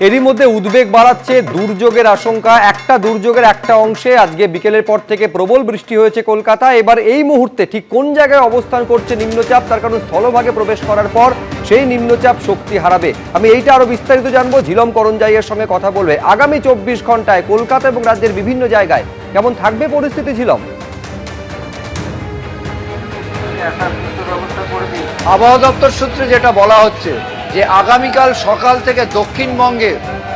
এরই মধ্যে উদ্বেগ বাড়াচ্ছে দুর্যোগের আশঙ্কা একটা দুর্যোগের একটা অংশে আজকে বিকেলের পর থেকে প্রবল বৃষ্টি হয়েছে কলকাতা এবার এই মুহূর্তে ঠিক কোন জায়গায় অবস্থান করছে নিম্নচাপ তার কারণ স্থলভাগে প্রবেশ করার পর সেই নিম্নচাপ শক্তি হারাবে আমি এইটা আরও বিস্তারিত জানব ঝিলম করঞ্জাইয়ের সঙ্গে কথা বলবে আগামী চব্বিশ ঘন্টায় কলকাতা এবং রাজ্যের বিভিন্ন জায়গায় কেমন থাকবে পরিস্থিতি ঝিলম আবহাওয়া দপ্তর সূত্রে যেটা বলা হচ্ছে যে আগামীকাল সকাল থেকে দক্ষিণবঙ্গে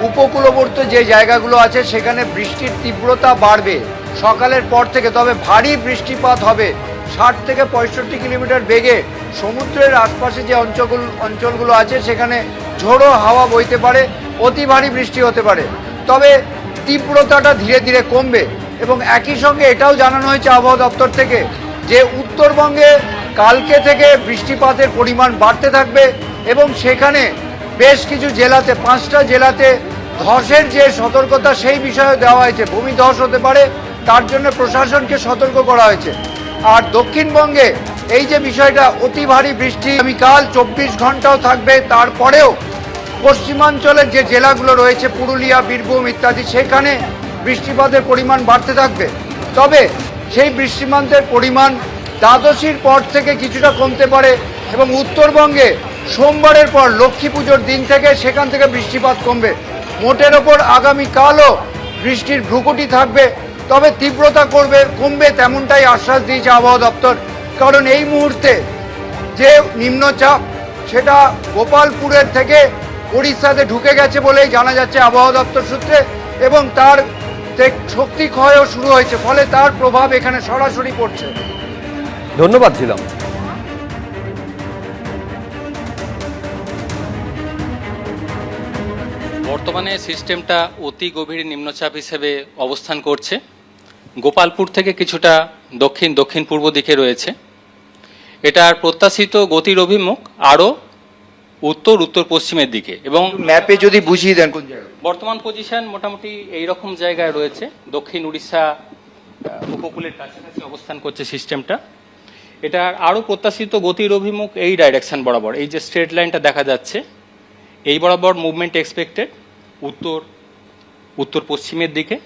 উপকূলবর্তী যে জায়গাগুলো আছে, সেখানে বৃষ্টির তীব্রতা বাড়বে সকালের পর থেকে। তবে ভারী বৃষ্টিপাত হবে ষাট থেকে পঁয়ষট্টি কিলোমিটার বেগে। সমুদ্রের আশপাশে যে অঞ্চলগুলো অঞ্চলগুলো আছে, সেখানে ঝোড়ো হাওয়া বইতে পারে, অতি ভারী বৃষ্টি হতে পারে। তবে তীব্রতাটা ধীরে ধীরে কমবে এবং একই সঙ্গে এটাও জানানো হয়েছে আবহাওয়া দপ্তর থেকে যে উত্তরবঙ্গে কালকে থেকে বৃষ্টিপাতের পরিমাণ বাড়তে থাকবে। এবং সেখানে বেশ কিছু জেলাতে, পাঁচটা জেলাতে ধসের যে সতর্কতা সেই বিষয়ে দেওয়া হয়েছে। ভূমি ধস হতে পারে, তার জন্য প্রশাসনকে সতর্ক করা হয়েছে। আর দক্ষিণবঙ্গে এই যে বিষয়টা, অতি ভারী বৃষ্টি, আগামীকাল চব্বিশ ঘন্টাও থাকবে। তারপরেও পশ্চিমাঞ্চলের যে জেলাগুলো রয়েছে, পুরুলিয়া, বীরভূম ইত্যাদি, সেখানে বৃষ্টিপাতের পরিমাণ বাড়তে থাকবে। তবে সেই বৃষ্টিমান্তের পরিমাণ দ্বাদশীর পর থেকে কিছুটা কমতে পারে এবং উত্তরবঙ্গে সোমবারের পর লক্ষ্মী পুজোর দিন থেকে সেখান থেকে বৃষ্টিপাত কমবে। মোটের ওপর আগামীকালও বৃষ্টির ভ্রুকুটি থাকবে, তবে তীব্রতা করবে, কমবে তেমনটাই আশ্বাস দিয়েছে আবহাওয়া দপ্তর। কারণ এই মুহূর্তে যে নিম্নচাপ, সেটা গোপালপুরের থেকে উড়িষ্যাতে ঢুকে গেছে বলেই জানা যাচ্ছে আবহাওয়া দপ্তর সূত্রে এবং তার শক্তি ক্ষয়ও শুরু হয়েছে, ফলে তার প্রভাব এখানে সরাসরি পড়ছে। ধন্যবাদ ঝিলম বর্তমানে সিস্টেমটা অতি গভীর নিম্নচাপ হিসেবে অবস্থান করছে। গোপালপুর থেকে কিছুটা দক্ষিণ দক্ষিণ পূর্ব দিকে রয়েছে। এটার প্রত্যাশিত গতির অভিমুখ আরও উত্তর উত্তর পশ্চিমের দিকে এবং ম্যাপে যদি বুঝিয়ে দেন কোন জায়গায়। বর্তমান পজিশন মোটামুটি এই রকম জায়গায় রয়েছে। দক্ষিণ উড়িষ্যা উপকূলের কাছাকাছি অবস্থান করছে সিস্টেমটা। এটার আরও প্রত্যাশিত গতির অভিমুখ এই ডাইরেকশন বরাবর। এই যে স্ট্রেট লাইনটা দেখা যাচ্ছে এই বরাবর মুভমেন্ট এক্সপেক্টেড উত্তর উত্তর পশ্চিমের দিকে।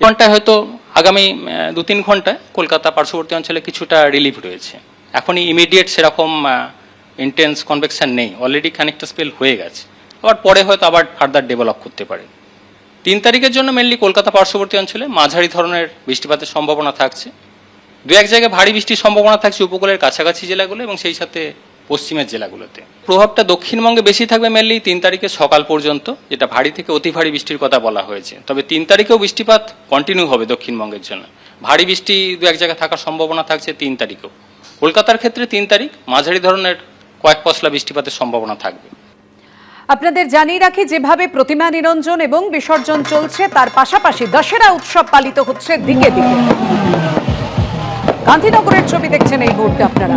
ঘন্টায় হয়তো আগামী দু তিন ঘন্টায় কলকাতা পার্শ্ববর্তী অঞ্চলে কিছুটা রিলিফ রয়েছে। এখনই ইমিডিয়েট সেরকম ইন্টেন্স কনভেকশন নেই। অলরেডি খানিকটা স্পেল হয়ে গেছে। আবার পরে হয়তো আবার ফার্দার ডেভেলপ করতে পারে। তিন তারিখের জন্য মেনলি কলকাতা পার্শ্ববর্তী অঞ্চলে মাঝারি ধরনের বৃষ্টিপাতের সম্ভাবনা থাকছে। দু এক জায়গায় ভারী বৃষ্টির সম্ভাবনা থাকছে উপকূলের কাছাকাছি জেলাগুলো এবং সেই সাথে পশ্চিমের জেলাগুলোতে। প্রভাবটা দক্ষিণবঙ্গে বেশি থাকবে মেনলি তিন তারিখে সকাল পর্যন্ত, যেটা ভারী থেকে অতি ভারী বৃষ্টির কথা বলা হয়েছে। তবে তিন তারিখেও বৃষ্টিপাত কন্টিনিউ হবে দক্ষিণবঙ্গের জন্য। ভারী বৃষ্টি দু এক জায়গায় থাকার সম্ভাবনা থাকছে তিন তারিখেও। কলকাতার ক্ষেত্রে তিন তারিখ, মাঝারি ধরনের কয়েক পশলা বৃষ্টিপাতের সম্ভাবনা থাকবে। আপনাদের জানিয়ে রাখি, যেভাবে প্রতিমা নিরঞ্জন এবং বিসর্জন চলছে, তার পাশাপাশি দশেরা উৎসব পালিত হচ্ছে দিকে দিকে। গান্ধীনগরের ছবি দেখছেন এই মুহূর্তে আপনারা।